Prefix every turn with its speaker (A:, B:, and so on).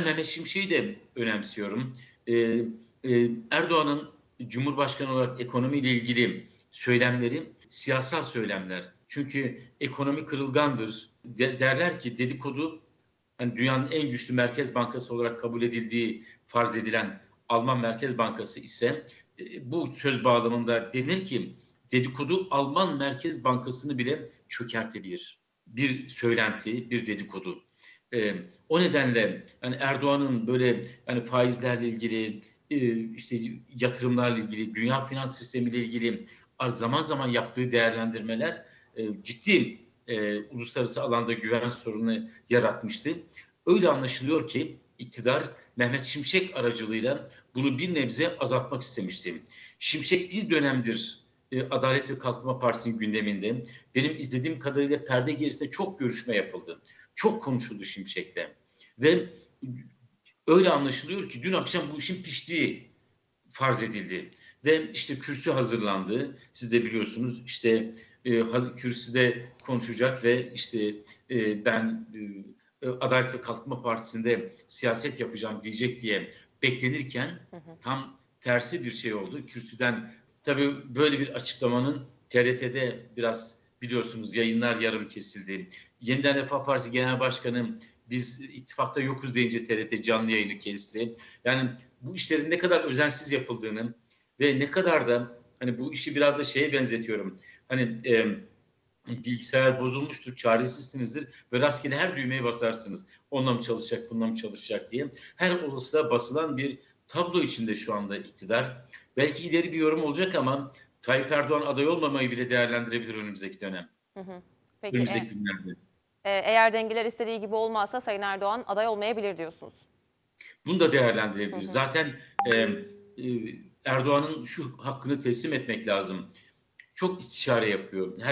A: Ben Mehmet Şimşek'i de önemsiyorum. Ee, e, Erdoğan'ın Cumhurbaşkanı olarak ekonomiyle ilgili söylemleri siyasal söylemler. Çünkü ekonomi kırılgandır. De- derler ki dedikodu hani dünyanın en güçlü merkez bankası olarak kabul edildiği farz edilen Alman Merkez Bankası ise e, bu söz bağlamında denir ki dedikodu Alman Merkez Bankası'nı bile çökertebilir. Bir söylenti, bir dedikodu. E, o nedenle yani Erdoğan'ın böyle yani faizlerle ilgili, e, işte yatırımlarla ilgili, dünya finans sistemiyle ilgili zaman zaman yaptığı değerlendirmeler e, ciddi e, uluslararası alanda güven sorunu yaratmıştı. Öyle anlaşılıyor ki iktidar Mehmet Şimşek aracılığıyla bunu bir nebze azaltmak istemişti. Şimşek bir dönemdir e, Adalet ve Kalkınma Partisi'nin gündeminde. Benim izlediğim kadarıyla perde gerisinde çok görüşme yapıldı. Çok konuşuldu Şimşek'le. Ve öyle anlaşılıyor ki dün akşam bu işin piştiği farz edildi. Ve işte kürsü hazırlandı. Siz de biliyorsunuz işte e, kürsüde konuşacak ve işte e, ben e, Adalet ve Kalkınma Partisi'nde siyaset yapacağım diyecek diye beklenirken hı hı. tam tersi bir şey oldu. Kürsüden tabii böyle bir açıklamanın TRT'de biraz biliyorsunuz yayınlar yarım kesildi. Yeniden Refah Partisi Genel Başkanı biz ittifakta yokuz deyince TRT canlı yayını kesti. Yani bu işlerin ne kadar özensiz yapıldığını ve ne kadar da hani bu işi biraz da şeye benzetiyorum. Hani e, bilgisayar bozulmuştur, çaresizsinizdir ve rastgele her düğmeye basarsınız. Onunla mı çalışacak, bununla mı çalışacak diye. Her olasılığa basılan bir tablo içinde şu anda iktidar. Belki ileri bir yorum olacak ama Tayyip Erdoğan aday olmamayı bile değerlendirebilir önümüzdeki dönem.
B: Hı hı. Peki,
A: önümüzdeki
B: e,
A: günlerde.
B: e, eğer dengeler istediği gibi olmazsa Sayın Erdoğan aday olmayabilir diyorsunuz.
A: Bunu da.
B: Hı hı.
A: Zaten e, e, Erdoğan'ın şu hakkını teslim etmek lazım. Çok istişare yapıyor. Her